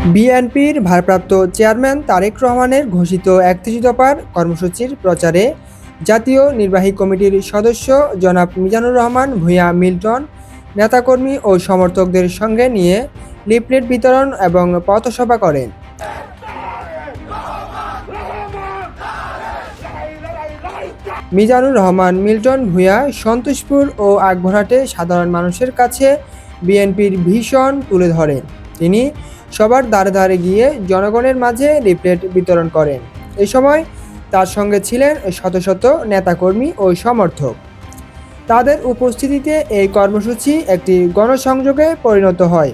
বিএনপির ভারপ্রাপ্ত চেয়ারম্যান তারেক রহমানের ঘোষিত একত্রিশ দফার কর্মসূচির প্রচারে জাতীয় নির্বাহী কমিটির সদস্য জনাব মিজানুর রহমান ভূঁইয়া মিল্টন, নেতাকর্মী ও সমর্থকদের সঙ্গে নিয়ে লিফলেট বিতরণ এবং পথসভা করেন। মিজানুর রহমান মিল্টন, ভূঁইয়া, সন্তোষপুর ও আকবরহাটে সাধারণ মানুষের কাছে বিএনপির ভীষণ তুলে ধরেন। তিনি সবার দ্বারে দ্বারে গিয়ে জনগণের মাঝে লিফলেট বিতরণ করেন। এ সময় তার সঙ্গে ছিলেন শত শত নেতাকর্মী ও সমর্থক। তাদের উপস্থিতিতে এই কর্মসূচি একটি গণসংযোগে পরিণত হয়।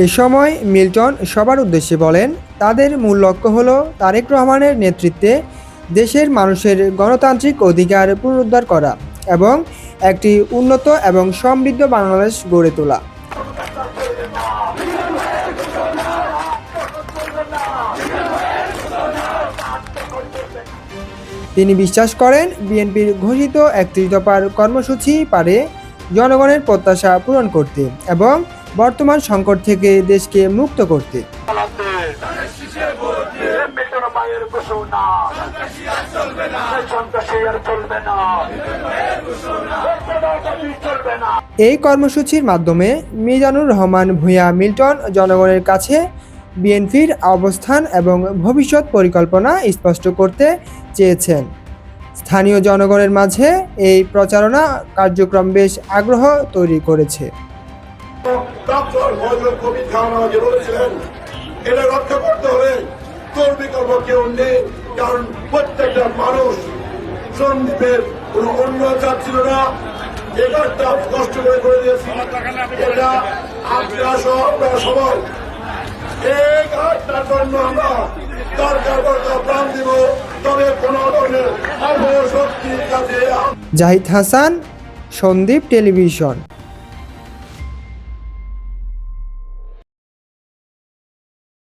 এ সময় মিল্টন সবার উদ্দেশ্যে বলেন, তাদের মূল লক্ষ্য হল তারেক রহমানের নেতৃত্বে দেশের মানুষের গণতান্ত্রিক অধিকার পুনরুদ্ধার করা। এবং একটি উন্নত এবং সমৃদ্ধ বাংলাদেশ গড়ে তোলা। তিনি বিশ্বাস করেন, বিএনপির ঘোষিত একত্রিশ দফার কর্মসূচি পারে জনগণের প্রত্যাশা পূরণ করতে এবং বর্তমান সংকট থেকে দেশকে মুক্ত করতে। মায়ের ঘোষণা সন্ত্রাসী আর চলবে না চলবে না। এই কর্মসূচির মাধ্যমে মিজানুর রহমান ভূঁইয়া মিল্টন জনগণের কাছে বিএনপির অবস্থান এবং ভবিষ্যৎ পরিকল্পনা স্পষ্ট করতে চেয়েছেন। স্থানীয় জনগণের মাঝে এই প্রচারণা কার্যক্রম বেশ আগ্রহ তৈরি করেছে। এটা রক্ষা করতে হলে তোর বিকল্প কেউ নেই, কারণ প্রত্যেকটা মানুষ সন্দীপের কোন অন্য চাচ্ছিল না। এবারটা কষ্ট করে করে দিয়েছি। এটা আপনারা সহ, আপনারা সবাই। জাহিদ হাসান, সন্দীপ টেলিভিশন।